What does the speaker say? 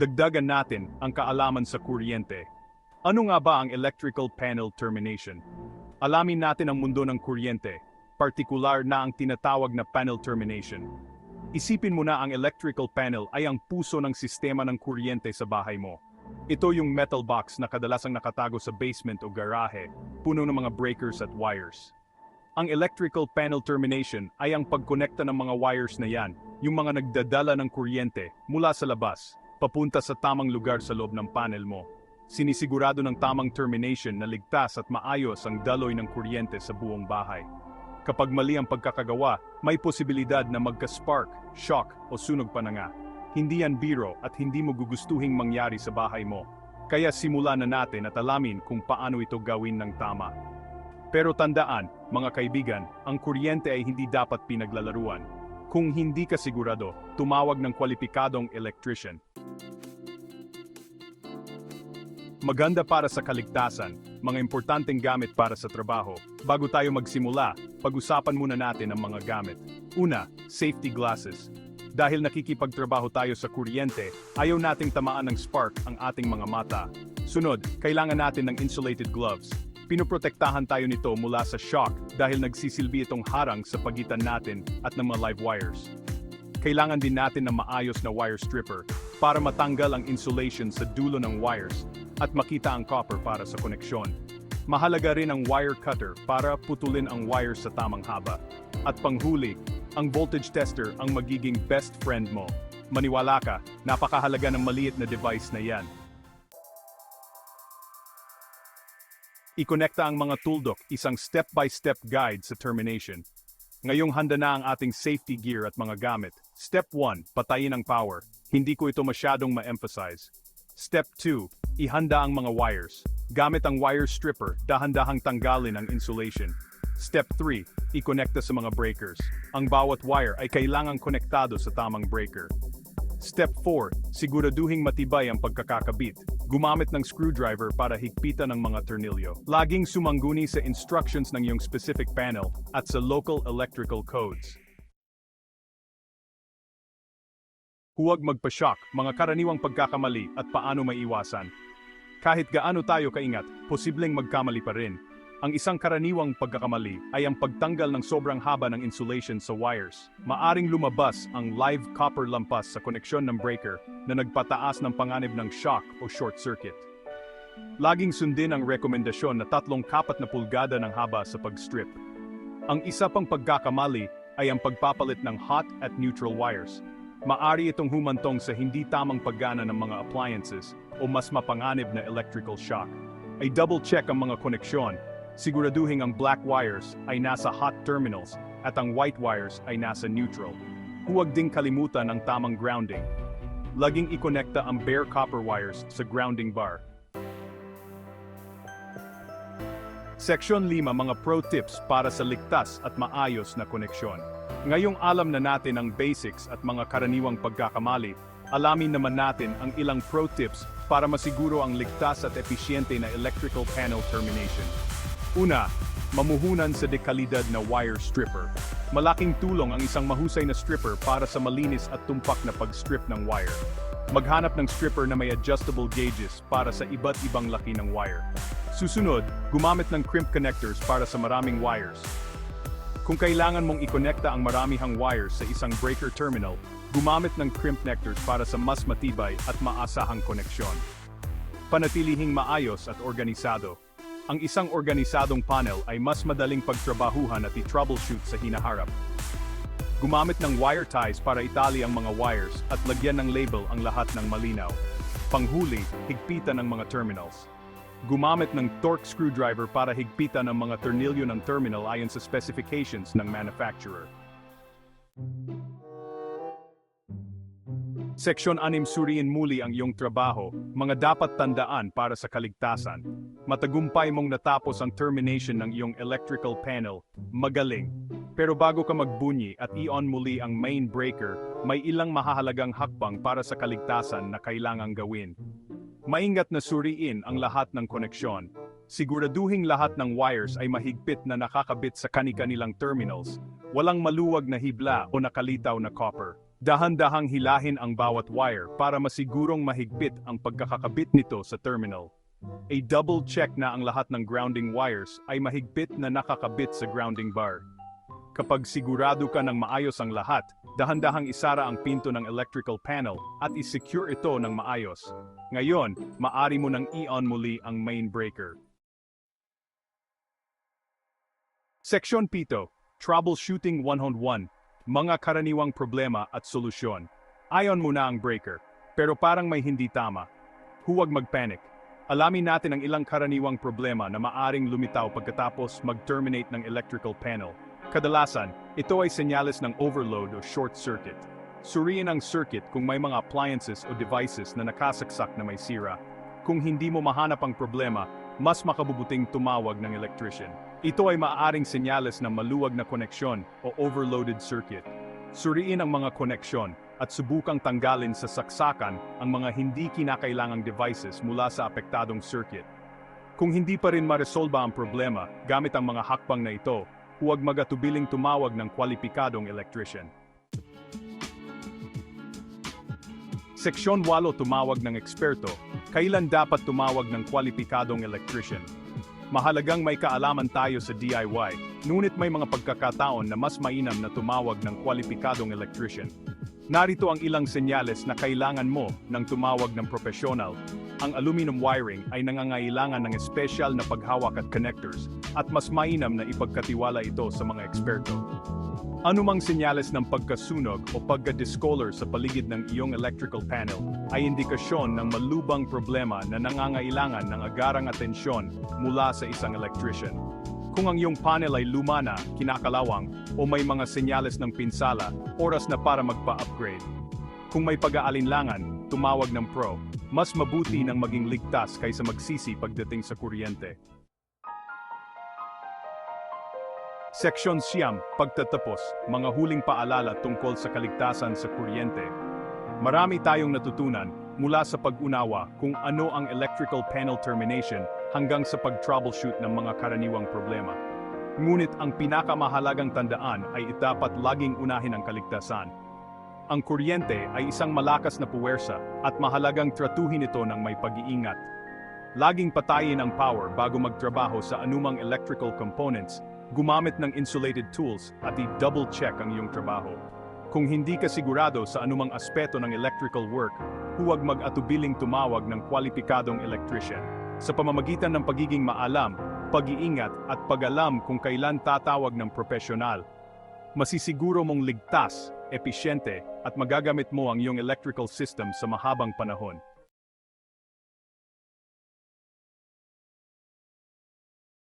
Dagdagan natin ang kaalaman sa kuryente. Ano nga ba ang electrical panel termination? Alamin natin ang mundo ng kuryente, partikular na ang tinatawag na panel termination. Isipin mo na ang electrical panel ay ang puso ng sistema ng kuryente sa bahay mo. Ito yung metal box na kadalasang nakatago sa basement o garahe, puno ng mga breakers at wires. Ang electrical panel termination ay ang pagkonekta ng mga wires na yan, yung mga nagdadala ng kuryente mula sa labas, papunta sa tamang lugar sa loob ng panel mo. Sinisigurado ng tamang termination na ligtas at maayos ang daloy ng kuryente sa buong bahay. Kapag mali ang pagkakagawa, may posibilidad na magka-spark, shock o sunog pa na nga. Hindi yan biro at hindi mo gugustuhing mangyari sa bahay mo. Kaya simulan na natin at alamin kung paano ito gawin ng tama. Pero tandaan, mga kaibigan, ang kuryente ay hindi dapat pinaglalaruan. Kung hindi ka sigurado, tumawag ng kwalipikadong electrician. Maganda para sa kaligtasan, mga importanteng gamit para sa trabaho. Bago tayo magsimula, pag-usapan muna natin ang mga gamit. Una, safety glasses. Dahil nakikipagtrabaho tayo sa kuryente, ayaw nating tamaan ng spark ang ating mga mata. Sunod, kailangan natin ng insulated gloves. Pinoprotektahan tayo nito mula sa shock dahil nagsisilbi itong harang sa pagitan natin at ng mga live wires. Kailangan din natin ng maayos na wire stripper para matanggal ang insulation sa dulo ng wires at makita ang copper para sa koneksyon. Mahalaga rin ang wire cutter para putulin ang wires sa tamang haba. At panghuli, ang voltage tester ang magiging best friend mo. Maniwala ka, napakahalaga ng maliit na device na yan. Ikonekta ang mga tuldok, isang step-by-step guide sa termination. Ngayong handa na ang ating safety gear at mga gamit. Step 1, patayin ang power. Hindi ko ito masyadong ma-emphasize. Step 2, ihanda ang mga wires. Gamit ang wire stripper, dahan-dahang tanggalin ang insulation. Step 3, ikonekta sa mga breakers. Ang bawat wire ay kailangang konektado sa tamang breaker. Step 4, siguraduhing matibay ang pagkakakabit. Gumamit ng screwdriver para higpitan ang mga tornilyo. Laging sumangguni sa instructions ng iyong specific panel at sa local electrical codes. Huwag magpa-shock, mga karaniwang pagkakamali at paano maiwasan. Kahit gaano tayo kaingat, posibleng magkamali pa rin. Ang isang karaniwang pagkakamali ay ang pagtanggal ng sobrang haba ng insulation sa wires. Maaring lumabas ang live copper lampas sa koneksyon ng breaker na nagpataas ng panganib ng shock o short circuit. Laging sundin ang rekomendasyon na tatlong kapat na pulgada ng haba sa pag-strip. Ang isa pang pagkakamali ay ang pagpapalit ng hot at neutral wires. Maari itong humantong sa hindi tamang paggana ng mga appliances o mas mapanganib na electrical shock. Ay double check ang mga koneksyon siguraduhin ang black wires ay nasa hot terminals at ang white wires ay nasa neutral. Huwag ding kalimutan ang tamang grounding. Laging ikonekta ang bare copper wires sa grounding bar. Seksyon 5 mga pro tips para sa ligtas at maayos na koneksyon. Ngayong alam na natin ang basics at mga karaniwang pagkakamali, alamin naman natin ang ilang pro tips para masiguro ang ligtas at episyente na electrical panel termination. Una, mamuhunan sa dekalidad na wire stripper. Malaking tulong ang isang mahusay na stripper para sa malinis at tumpak na pag-strip ng wire. Maghanap ng stripper na may adjustable gauges para sa iba't ibang laki ng wire. Susunod, gumamit ng crimp connectors para sa maraming wires. Kung kailangan mong ikonekta ang maramihang wires sa isang breaker terminal, gumamit ng crimp connectors para sa mas matibay at maasahang koneksyon. Panatilihing maayos at organisado. Ang isang organisadong panel ay mas madaling pagtrabahuhan at i-troubleshoot sa hinaharap. Gumamit ng wire ties para itali ang mga wires at lagyan ng label ang lahat ng malinaw. Panghuli, higpitan ang mga terminals. Gumamit ng torque screwdriver para higpitan ang mga tornilyo ng terminal ayon sa specifications ng manufacturer. Seksyon 6 suriin muli ang iyong trabaho, mga dapat tandaan para sa kaligtasan. Matagumpay mong natapos ang termination ng iyong electrical panel, magaling. Pero bago ka magbunyi at i-on muli ang main breaker, may ilang mahahalagang hakbang para sa kaligtasan na kailangang gawin. Maingat na suriin ang lahat ng koneksyon. Siguraduhing lahat ng wires ay mahigpit na nakakabit sa kani-kanilang terminals. Walang maluwag na hibla o nakalitaw na copper. Dahan-dahang hilahin ang bawat wire para masigurong mahigpit ang pagkakakabit nito sa terminal. A double check na ang lahat ng grounding wires ay mahigpit na nakakabit sa grounding bar. Kapag sigurado ka ng maayos ang lahat, dahan-dahang isara ang pinto ng electrical panel at isecure ito ng maayos. Ngayon, maari mo nang i-on muli ang main breaker. Seksyon 7, Troubleshooting 101, mga karaniwang problema at solusyon. Ayon muna ang breaker, pero parang may hindi tama. Huwag magpanic. Alamin natin ang ilang karaniwang problema na maaring lumitaw pagkatapos mag-terminate ng electrical panel. Kadalasan, ito ay senyales ng overload o short circuit. Suriin ang circuit kung may mga appliances o devices na nakasaksak na may sira. Kung hindi mo mahanap ang problema, mas makabubuting tumawag ng electrician. Ito ay maaaring senyales ng maluwag na koneksyon o overloaded circuit. Suriin ang mga koneksyon at subukang tanggalin sa saksakan ang mga hindi kinakailangang devices mula sa apektadong circuit. Kung hindi pa rin maresolba ang problema gamit ang mga hakbang na ito, huwag magatubiling tumawag ng kwalipikadong electrician. Seksyon 8 tumawag ng eksperto, kailan dapat tumawag ng kwalipikadong electrician. Mahalagang may kaalaman tayo sa DIY, ngunit may mga pagkakataon na mas mainam na tumawag ng kwalipikadong electrician. Narito ang ilang senyales na kailangan mo ng tumawag ng profesional. Ang aluminum wiring ay nangangailangan ng espesyal na paghawak at connectors, at mas mainam na ipagkatiwala ito sa mga eksperto. Anumang senyales ng pagkasunog o pagka-discolor sa paligid ng iyong electrical panel ay indikasyon ng malubang problema na nangangailangan ng agarang atensyon mula sa isang electrician. Kung ang iyong panel ay luma na, kinakalawang, o may mga senyales ng pinsala, oras na para magpa-upgrade. Kung may pag-aalinlangan, tumawag ng pro. Mas mabuti nang maging ligtas kaysa magsisi pagdating sa kuryente. Seksyon Siyam, Pagtatapos, mga huling paalala tungkol sa kaligtasan sa kuryente. Marami tayong natutunan mula sa pag-unawa kung ano ang electrical panel termination hanggang sa pag-troubleshoot ng mga karaniwang problema. Ngunit ang pinakamahalagang tandaan ay dapat laging unahin ang kaligtasan. Ang kuryente ay isang malakas na puwersa at mahalagang tratuhin ito ng may pag-iingat. Laging patayin ang power bago magtrabaho sa anumang electrical components, gumamit ng insulated tools at i-double check ang iyong trabaho. Kung hindi ka sigurado sa anumang aspeto ng electrical work, huwag mag-atubiling tumawag ng kwalipikadong electrician. Sa pamamagitan ng pagiging maalam, pag-iingat at pag-alam kung kailan tatawag ng profesional, masisiguro mong ligtas, episyente at magagamit mo ang iyong electrical system sa mahabang panahon.